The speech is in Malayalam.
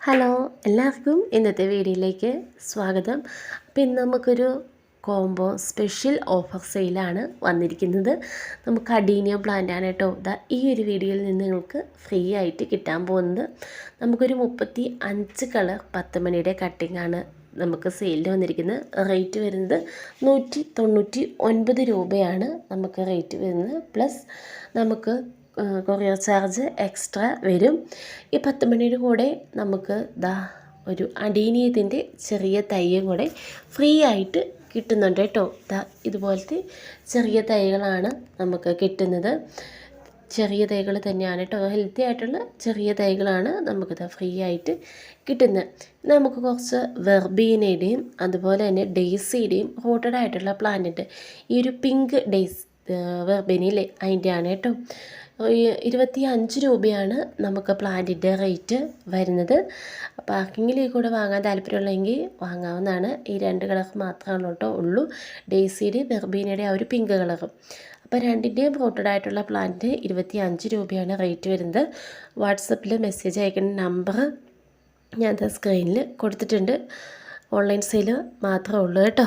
ഹലോ എല്ലാവർക്കും ഇന്നത്തെ വീഡിയോയിലേക്ക് സ്വാഗതം. അപ്പോൾ ഇന്ന് നമുക്കൊരു കോംബോ സ്പെഷ്യൽ ഓഫർ സെയിലാണ് വന്നിരിക്കുന്നത്. നമുക്ക് അഡീനിയം പ്ലാന്റ് ആണ് കേട്ടോ ഇതാ ഈ ഒരു വീഡിയോയിൽ നിന്ന് നിങ്ങൾക്ക് ഫ്രീ ആയിട്ട് കിട്ടാൻ പോകുന്നത്. നമുക്കൊരു മുപ്പത്തി അഞ്ച് കളർ പത്ത് മണിയുടെ കട്ടിങ്ങാണ് നമുക്ക് സെയിലിൽ വന്നിരിക്കുന്നത്. റേറ്റ് വരുന്നത് നൂറ്റി തൊണ്ണൂറ്റി ഒൻപത് രൂപയാണ് നമുക്ക് റേറ്റ് വരുന്നത്. പ്ലസ് നമുക്ക് കൊറിയർ ചാർജ് എക്സ്ട്രാ വരും. ഈ പത്ത് മണിയുടെ കൂടെ നമുക്ക് ദാ ഒരു അടീനിയത്തിന്റെ ചെറിയ തൈയും കൂടെ ഫ്രീ ആയിട്ട് കിട്ടുന്നുണ്ട് കേട്ടോ. ദാ ഇതുപോലത്തെ ചെറിയ തൈകളാണ് നമുക്ക് കിട്ടുന്നത്. ചെറിയ തൈകൾ തന്നെയാണ് കേട്ടോ. ഹെൽത്തി ആയിട്ടുള്ള ചെറിയ തൈകളാണ് നമുക്കിത് ഫ്രീ ആയിട്ട് കിട്ടുന്നത്. നമുക്ക് കുറച്ച് വെർബീനയുടെയും അതുപോലെ തന്നെ ഡെയ്സിയുടെയും റൂട്ടഡ് ആയിട്ടുള്ള പ്ലാന്റ് ഈ ഒരു പിങ്ക് ഡെയ്സ് വെർബീനയിലെ അതിന്റെയാണ് കേട്ടോ ഇരുപത്തി അഞ്ച് രൂപയാണ് നമുക്ക് പ്ലാന്റിന്റെ റേറ്റ് വരുന്നത്. പാർക്കിങ്ങിൽ കൂടെ വാങ്ങാൻ താല്പര്യമുള്ളെങ്കിൽ വാങ്ങാവുന്നതാണ്. ഈ രണ്ട് കളർ മാത്രമാണ് കേട്ടോ ഉള്ളൂ. ഡേസിയുടെ വെർബീനയുടെ ആ ഒരു പിങ്ക് കളറും. അപ്പോൾ രണ്ടിന്റെയും പ്രോട്ടഡ് ആയിട്ടുള്ള പ്ലാന്റ് ഇരുപത്തി അഞ്ച് രൂപയാണ് റേറ്റ് വരുന്നത്. വാട്സപ്പിൽ മെസ്സേജ് അയക്കുന്ന നമ്പർ ഞാൻ സ്ക്രീനിൽ കൊടുത്തിട്ടുണ്ട്. ഓൺലൈൻ സെയിൽ മാത്രമേ ഉള്ളൂ കേട്ടോ.